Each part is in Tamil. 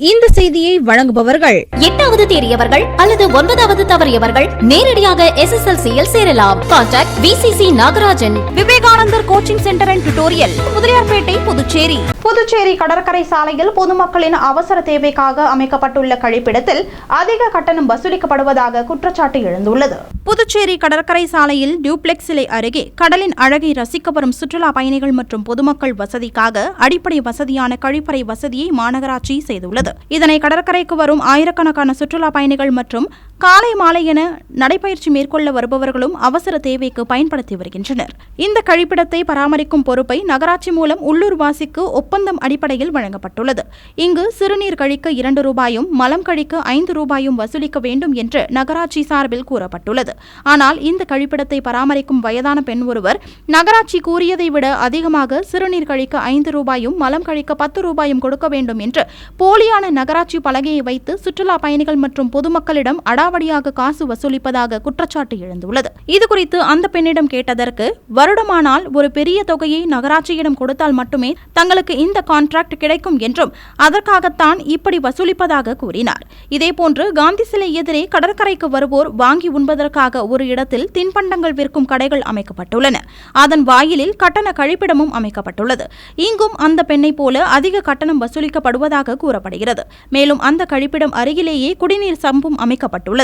இந்த செய்தியை வழங்குபவர்கள் எட்டாவது தேறியவர்கள் அல்லது ஒன்பதாவது தவறியவர்கள் நேரடியாக எஸ் எஸ் எல்சியில் சேரலாம். Contact VCC Nagarajan Vivekanandar coaching centre and tutorial Mudaliarpet Puducherry. Puducherry கடற்கரை சாலையில் பொதுமக்களின் அவசர தேவைக்காக அமைக்கப்பட்டுள்ள கழிப்பிடத்தில் அதிக கட்டணம் வசூலிக்கப்படுவதாக குற்றச்சாட்டு எழுந்துள்ளது. புதுச்சேரி கடற்கரை சாலையில் டியூப்ளெக்ஸ் சிலை அருகே கடலின் அழகை ரசிக்க வரும் சுற்றுலா பயணிகள் மற்றும் பொதுமக்கள் வசதிக்காக அடிப்படை வசதியான கழிப்பறை வசதியை மாநகராட்சி செய்துள்ளது. இதனை கடற்கரைக்கு வரும் ஆயிரக்கணக்கான சுற்றுலா பயணிகள் மற்றும் காலை மாலை என நடைபயிற்சி மேற்கொள்ள வருபவர்களும் அவசர தேவைக்கு பயன்படுத்தி வருகின்றனர். இந்த கழிப்பிடத்தை பராமரிக்கும் பொறுப்பை நகராட்சி மூலம் உள்ளூர்வாசிக்கு ஒப்பந்தம் அடிப்படையில் வழங்கப்பட்டுள்ளது. இங்கு சிறுநீர் கழிக்க இரண்டு ரூபாயும் மலம் கழிக்க ஐந்து ரூபாயும் வசூலிக்க வேண்டும் என்று நகராட்சி சார்பில் கூறப்பட்டுள்ளது. ஆனால் இந்த கழிப்பிடத்தை பராமரிக்கும் வயதான பெண் ஒருவர் நகராட்சி கூறியதை விட அதிகமாக சிறுநீர் கழிக்க ஐந்து ரூபாயும் மலம் கழிக்க பத்து ரூபாயும் கொடுக்க வேண்டும் என்று போலியான நகராட்சி பலகையை வைத்து சுற்றுலா பயணிகள் மற்றும் பொதுமக்களிடம் அடா அடாவடியாக காசு வசூலிப்பதாக குற்றச்சாட்டு எழுந்துள்ளது. இதுகுறித்து அந்த பெண்ணிடம் கேட்டதற்கு வருடமானால் ஒரு பெரிய தொகையை நகராட்சியிடம் கொடுத்தால் மட்டுமே தங்களுக்கு இந்த கான்ட்ராக்ட் கிடைக்கும் என்றும் அதற்காகத்தான் இப்படி வசூலிப்பதாக கூறினார். இதேபோன்று காந்தி சிலை எதிரே கடற்கரைக்கு வருவோர் வாங்கி உண்பதற்காக ஒரு இடத்தில் தின்பண்டங்கள் விற்கும் கடைகள் அமைக்கப்பட்டுள்ளன. அதன் வாயிலில் கட்டண கழிப்பிடமும் அமைக்கப்பட்டுள்ளது. இங்கும் அந்த பெண்ணை போல அதிக கட்டணம் வசூலிக்கப்படுவதாக கூறப்படுகிறது. மேலும் அந்த கழிப்பிடம் அருகிலேயே குடிநீர் சம்பும் அமைக்கப்பட்டுள்ளது.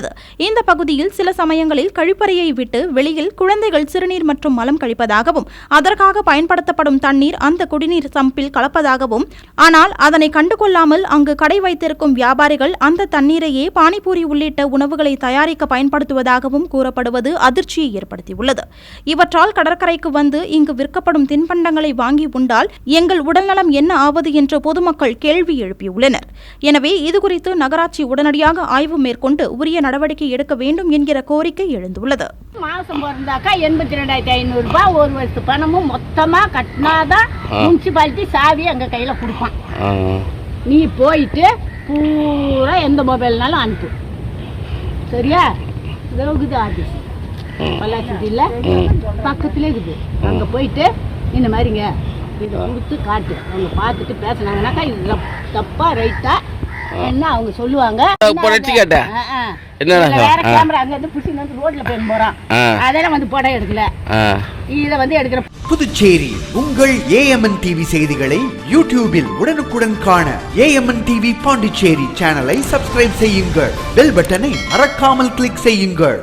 இந்த பகுதியில் சில சமயங்களில் கழிப்பறையை விட்டு வெளியில் குழந்தைகள் சிறுநீர் மற்றும் மலம் கழிப்பதாகவும் அதற்காக பயன்படுத்தப்படும் தண்ணீர் அந்த குடிநீர் சம்பில் கலப்பதாகவும் ஆனால் அதனை கண்டுகொள்ளாமல் அங்கு கடை வைத்திருக்கும் வியாபாரிகள் அந்த தண்ணீரையே பானிபூரி உள்ளிட்ட உணவுகளை தயாரிக்க பயன்படுத்துவதாகவும் கூறப்படுவது அதிர்ச்சியை ஏற்படுத்தியுள்ளது. இவற்றால் கடற்கரைக்கு வந்து இங்கு விற்கப்படும் தின்பண்டங்களை வாங்கி உண்டால் எங்கள் உடல்நலம் என்ன ஆவது என்று பொதுமக்கள் கேள்வி எழுப்பியுள்ளனர். எனவே இதுகுறித்து நகராட்சி உடனடியாக ஆய்வு மேற்கொண்டு உரிய நடவடிக்கை எடுக்க வேண்டும் என்கிற கோரிக்கை எழுந்துள்ளது. மாசம் பிறந்தாக்கா எண்பத்தி ரெண்டாயிரத்தி ஐநூறுரூபா ஒரு வருஷத்து பணமும் மொத்தமாக கட்டினாதான் முனிசிபாலிட்டி சாவி எங்கள் கையில் கொடுப்பான். நீ போயிட்டு பூரா எந்த மொபைல்னாலும் அனுப்பு. சரியா? இருக்குது ஆஃபீஸ் பல்லாச்சிட்டியில் பக்கத்துலேயே இருக்குது. அங்கே போயிட்டு இந்த மாதிரிங்க இதை கொடுத்து காட்டு. அவங்க பார்த்துட்டு பேசுனாங்கனாக்கா இது தப்பா ரைட்டா என்ன அவங்க சொல்லுவாங்க? நடிச்சு கேட்டேன். என்ன வேற. கேமரா அங்க இருந்து புடிச்சு வந்து ரோட்ல போய் போறான். அதெல்லாம் வந்து படம் எடுக்கல. இதை வந்து எடுக்கிற புதுச்சேரி உங்கள் ஏஎம்என் டிவி செய்திகளை யூடியூபில் உடனுக்குடன் காண ஏஎம்என் டிவி பாண்டிச்சேரி சேனலை சப்ஸ்கிரைப் செய்யுங்கள். பெல் பட்டனை மறக்காமல் கிளிக் செய்யுங்கள்.